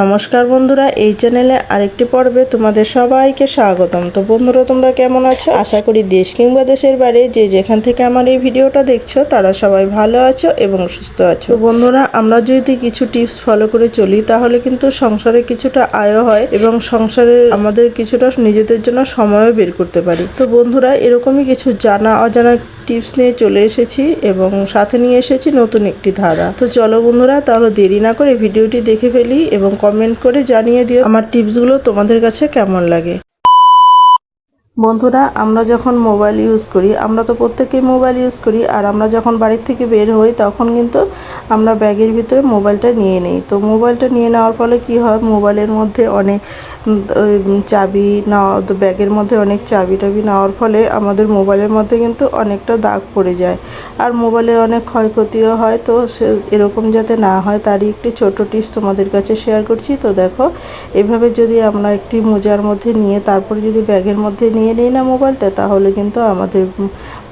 নমস্কার বন্ধুরা, এই চ্যানেলে আরেকটি পর্বে তোমাদের সবাইকে স্বাগতম। তো বন্ধুরা, তোমরা কেমন আছো? আশা করি দেশ কিংবা দেশের বাইরে যে যেখান থেকে আমার এই ভিডিওটা দেখছ, তারা সবাই ভালো আছো এবং সুস্থ আছো। বন্ধুরা, আমরা যদি কিছু টিপস ফলো করে চলি, তাহলে কিন্তু সংসারে কিছুটা আয় হয় এবং সংসারে আমাদের কিছুটা নিজেদের জন্য সময়ও বের করতে পারি। তো বন্ধুরা, এরকমই কিছু জানা অজানা টিপস নিয়ে চলে এসেছি এবং সাথে নিয়ে এসেছি নতুন একটি ধাঁধা তো চলো বন্ধুরা, তাহলে দেরি না করে ভিডিওটি দেখে ফেলি এবং কমেন্ট করে জানিয়ে দিও আমার টিপসগুলো তোমাদের কাছে কেমন লাগে। বন্ধুরা, আমরা যখন মোবাইল ইউজ করি, আমরা তো প্রত্যেকেই মোবাইল ইউজ করি, আর আমরা যখন বাড়ির থেকে বের হই, তখন কিন্তু আমরা ব্যাগের ভিতরে মোবাইলটা নিয়ে নিই। তো মোবাইলটা নিয়ে নেওয়ার ফলে কি হয়? মোবাইলের মধ্যে অনেক চাবি নেওয়া ব্যাগের মধ্যে অনেক চাবি টাবি নেওয়ার ফলে আমাদের মোবাইলের মধ্যে কিন্তু অনেকটা দাগ পড়ে যায়। আর মোবাইলের অনেক ক্ষয়ক্ষতিও হয়, তো সে, এরকম যাতে না হয়, তারই একটি ছোট টিপস তোমাদের কাছে শেয়ার করছি। তো দেখো, এভাবে যদি আমরা একটি মোজার মধ্যে নিয়ে, তারপরে যদি ব্যাগের মধ্যে নিয়ে নিই না মোবাইলটা, তাহলে কিন্তু আমাদের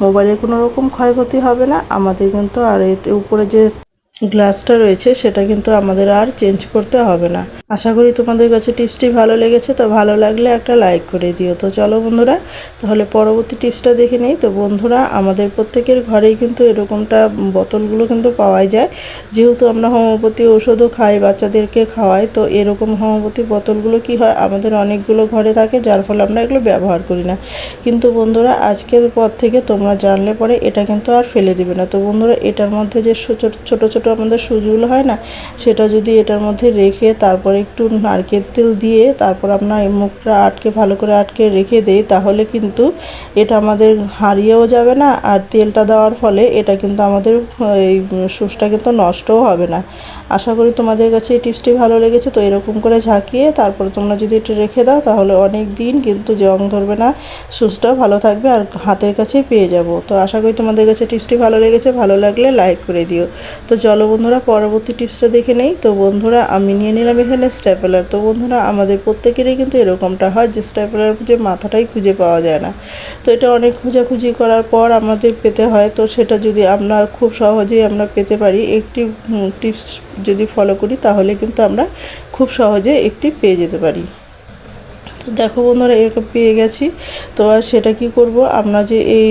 মোবাইলের কোনো রকম ক্ষয়ক্ষতি হবে না। আমাদের কিন্তু আর এতে উপরে যে গ্লাসটা রয়েছে, সেটা কিন্তু আমাদের আর চেঞ্জ করতে হবে না। আশা করি তোমাদের কাছে টিপসটি ভালো লেগেছে, তো ভালো লাগলে একটা লাইক করে দিও। তো চলো বন্ধুরা, তাহলে পরবর্তী টিপসটা দেখে নেই। তো বন্ধুরা, আমাদের প্রত্যেকের ঘরেই কিন্তু এরকমটা বোতলগুলো কিন্তু পাওয়াই যায়। যেহেতু আমরা হোমিওপ্যাথি ওষুধও খাই, বাচ্চাদেরকে খাওয়াই, তো এরকম হোমিওপ্যাথি বোতলগুলো কি হয়, আমাদের অনেকগুলো ঘরে থাকে, যার ফলে আমরা এগুলো ব্যবহার করি না। কিন্তু বন্ধুরা, আজকের পর থেকে তোমরা জানলে পরে এটা কিন্তু আর ফেলে দিবে না। তো বন্ধুরা, এটার মধ্যে যে ছোট ছোট ছোট আমাদের সুজগুলো হয় না, সেটা যদি এটার মধ্যে রেখে তারপরে একটু নারকেল তেল দিয়ে তারপর এই মুখটা আটকে, ভালো করে আটকে রেখে দেই, তাহলে কিন্তু এটা আমাদের হারিয়েও যাবে না আর তেলটা দেওয়ার ফলে এটা কিন্তু আমাদের, এই সুসটা কিন্তু নষ্টও হবে না। আশা করি তোমাদের কাছে এই টিপসটি ভালো লেগেছে, তো এরকম করে ঝাঁকিয়ে তারপরে তোমরা যদি এটা রেখে দাও, তাহলে অনেক দিন কিন্তু জং ধরবে না, সুসটাও ভালো থাকবে আর হাতের কাছে পেয়ে যাব। তো আশা করি তোমাদের কাছে টিপসটি ভালো লেগেছে, ভালো লাগলে লাইক করে দিও। তো চলো বন্ধুরা, পরবর্তী টিপসটা দেখে নেই। তো বন্ধুরা, আমি নিয়ে নিলাম এখানে স্ট্যাপেলার। তো বন্ধুরা, আমাদের প্রত্যেকেরই কিন্তু এরকমটা হয় যে স্ট্যাপেলার যে মাথাটাই খুঁজে পাওয়া যায় না। তো এটা অনেক খোঁজাখুঁজি করার পর আমাদের পেতে হয়। তো সেটা যদি আমরা খুব সহজেই আমরা পেতে পারি, একটি টিপস যদি ফলো করি, তাহলে কিন্তু আমরা খুব সহজে একটি পেয়ে যেতে পারি। তো দেখো বন্ধুরা, এরকম পেয়ে গেছি। তো আর সেটা কি করব? আমরা যে এই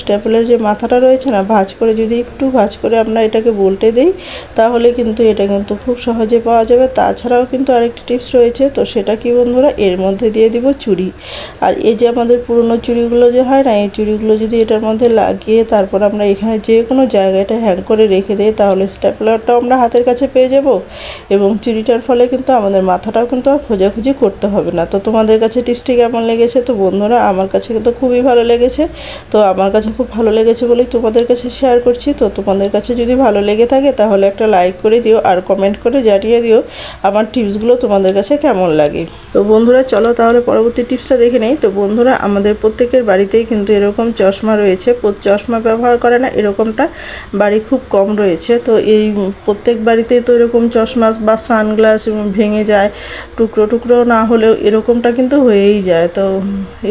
স্ট্যাপেলের যে মাথাটা রয়েছে না, ভাঁজ করে যদি একটু ভাঁজ করে আমরা এটাকে বলটে দেই, তাহলে কিন্তু এটা কিন্তু খুব সহজে পাওয়া যাবে। তাছাড়াও কিন্তু আরেকটি টিপস রয়েছে, তো সেটা কি বন্ধুরা? এর মধ্যে দিয়ে দিব চুড়ি। আর এই যে আমাদের পুরনো চুড়িগুলো যে হয় না, এই চুড়িগুলো যদি এটার মধ্যে লাগিয়ে তারপর আমরা এখানে যে কোনো জায়গাটা হ্যাং করে রেখে দিই, তাহলে স্ট্যাপলারটাও আমরা হাতের কাছে পেয়ে যাব। এবং চুড়িটার ফলে কিন্তু আমাদের মাথাটাও কিন্তু আর খোঁজাখুঁজি করতে হবে না। তো তোমাদের কাছে টিপসটি কেমন লেগেছে? তো বন্ধুরা, আমার কাছে কিন্তু খুবই ভালো লেগেছে। তো আমার কাছে খুব ভালো লেগেছে বলেই তোমাদের কাছে শেয়ার করছি। তো তোমাদের কাছে যদি ভালো লেগে থাকে, তাহলে একটা লাইক করে দিও আর কমেন্ট করে জানিয়ে দিও আমার টিপসগুলো তোমাদের কাছে কেমন লাগে। তো বন্ধুরা, চলো তাহলে পরবর্তী টিপসটা দেখে নেই। তো বন্ধুরা, আমাদের প্রত্যেকের বাড়িতেই কিন্তু এরকম চশমা রয়েছে। চশমা ব্যবহার করে না, এরকমটা বাড়ি খুব কম রয়েছে। তো এই প্রত্যেক বাড়িতেই তো এরকম চশমা বা সানগ্লাস ভেঙে যায়। টুকরো টুকরো না হলেও এরকমটা কিন্তু হয়েই যায়। তো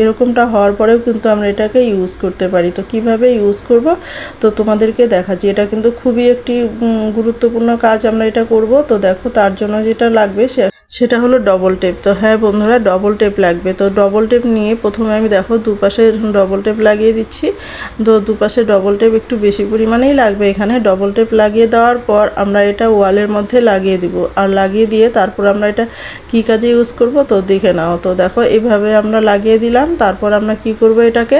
এরকমটা হওয়ার পরেও কিন্তু আমরা এটাকে ইউজ করতে পারি। তো কীভাবে ইউজ করব? তো তোমাদেরকে দেখাচ্ছি। এটা কিন্তু খুবই একটি গুরুত্বপূর্ণ কাজ আমরা এটা করব। তো দেখো তার জন্য যেটা লাগবে সে সেটা হলো ডবল টেপ তো হ্যাঁ বন্ধুরা ডবল টেপ লাগবে। তো ডবল টেপ নিয়ে প্রথমে আমি দেখো দুপাশে ডবল টেপ লাগিয়ে দিচ্ছি। তো দুপাশে ডবল টেপ একটু বেশি পরিমাণেই লাগবে। এখানে ডবল টেপ লাগিয়ে দেওয়ার পর আমরা এটা ওয়ালের মধ্যে লাগিয়ে দিব। আর লাগিয়ে দিয়ে তারপর আমরা এটা কি কাজে ইউজ করব? তো দেখে নাও। তো দেখো এভাবে আমরা লাগিয়ে দিলাম। তারপর আমরা কি করব এটাকে?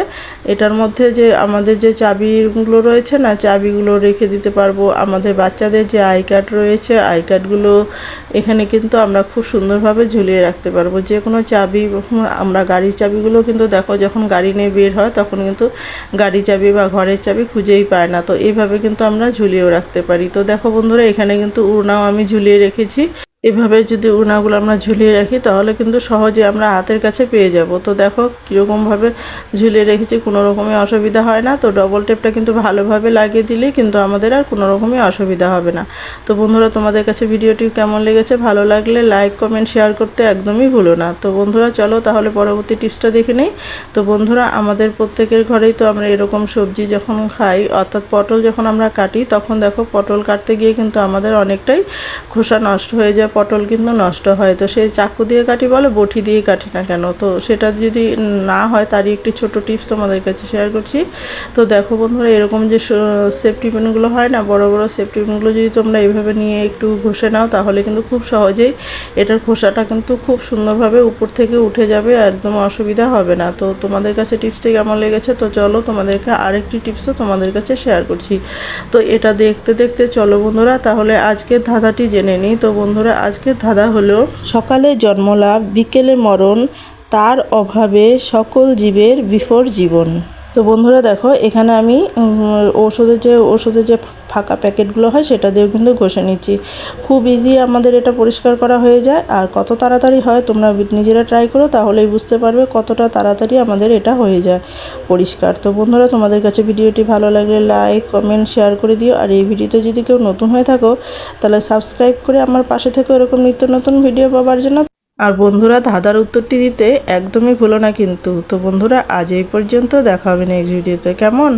এটার মধ্যে যে আমাদের যে চাবিগুলো রয়েছে না, চাবিগুলো রেখে দিতে পারব। আমাদের বাচ্চাদের যে আই কার্ড রয়েছে আই কার্ডগুলো এখানে কিন্তু আমরা খুব সুন্দরভাবে ঝুলিয়ে রাখতে পারব। যে কোনো চাবি, আমরা গাড়ির চাবিগুলো কিন্তু দেখো যখন গাড়ি নিয়ে বের হয় তখন কিন্তু গাড়ি চাবি বা ঘরের চাবি খুঁজেই পায় না। তো এইভাবে কিন্তু আমরা ঝুলিয়েও রাখতে পারি। তো দেখো বন্ধুরা, এখানে কিন্তু উড়নাও আমি ঝুলিয়ে রেখেছি। এভাবে যদি উড়নাগুলো আমরা ঝুলিয়ে রাখি, তাহলে কিন্তু সহজে আমরা হাতের কাছে পেয়ে যাব। তো দেখো, কীরকমভাবে ঝুলিয়ে রেখেছি, কোনো রকমই অসুবিধা হয় না। তো ডবল টেপটা কিন্তু ভালোভাবে লাগিয়ে দিলে কিন্তু আমাদের আর কোনো রকমই অসুবিধা হবে না। তো বন্ধুরা, তোমাদের কাছে ভিডিওটি কেমন লেগেছে, ভালো লাগলে লাইক কমেন্ট শেয়ার করতে একদমই ভুলো না। তো বন্ধুরা, চলো তাহলে পরবর্তী টিপসটা দেখে নেই। তো বন্ধুরা, আমাদের প্রত্যেকের ঘরেই তো আমরা এরকম সবজি যখন খাই, অর্থাৎ পটল যখন আমরা কাটি, তখন দেখো পটল কাটতে গিয়ে কিন্তু আমাদের অনেকটাই খোসা নষ্ট হয়ে যায় পটল কিন্তু নষ্ট হয়। তো সেই চাকু দিয়ে কাটি বলে, বটি দিয়ে কাটি না কেন? তো সেটা যদি না হয়, তারই একটি ছোট টিপস তোমাদের কাছে শেয়ার করছি। তো দেখো বন্ধুরা, এরকম যে সেফটি পিনগুলো হয় না, বড় বড় সেফটি পিনগুলো যদি তোমরা এইভাবে নিয়ে একটু ঘষে নাও, তাহলে কিন্তু খুব সহজেই এটার খোসাটা কিন্তু খুব সুন্দরভাবে উপর থেকে উঠে যাবে, একদম অসুবিধা হবে না। তো তোমাদের কাছে টিপসটি কেমন লেগেছে? তো চলো তোমাদেরকে আরেকটি টিপসও তোমাদের কাছে শেয়ার করছি। তো এটা দেখতে দেখতে চলো বন্ধুরা, তাহলে আজকের ধাঁধাটি জেনে নিই। তো বন্ধুরা আজকের ধাঁধা হলো সকালে জন্মলাভ বিকেলে মরণ তার অভাবে সকল জীবের বিফর জীবন তো বন্ধুরা দেখো, এখানে আমি ওষুধের যে ওষুধের যে ফাঁকা প্যাকেটগুলো হয় সেটা দিয়েও কিন্তু ঘষে নিচ্ছি। খুব ইজি আমাদের এটা পরিষ্কার করা হয়ে যায়। আর কত তাড়াতাড়ি হয় তোমরা নিজেরা ট্রাই করো, তাহলেই বুঝতে পারবে কতটা তাড়াতাড়ি আমাদের এটা হয়ে যায় পরিষ্কার। তো বন্ধুরা, তোমাদের কাছে ভিডিওটি ভালো লাগলে লাইক কমেন্ট শেয়ার করে দিও। আর এই ভিডিওতে যদি কেউ নতুন হয়ে থাকো, তাহলে সাবস্ক্রাইব করে আমার পাশে থেকে এরকম নিত্য নতুন ভিডিও পাওয়ার জন্য আর বন্ধুরা ধাঁধার উত্তরটি দিতে একদমই ভুলো না কিন্তু। তো বন্ধুরা আজ এই পর্যন্ত দেখা হবে নেক্সট ভিডিওতে কেমন?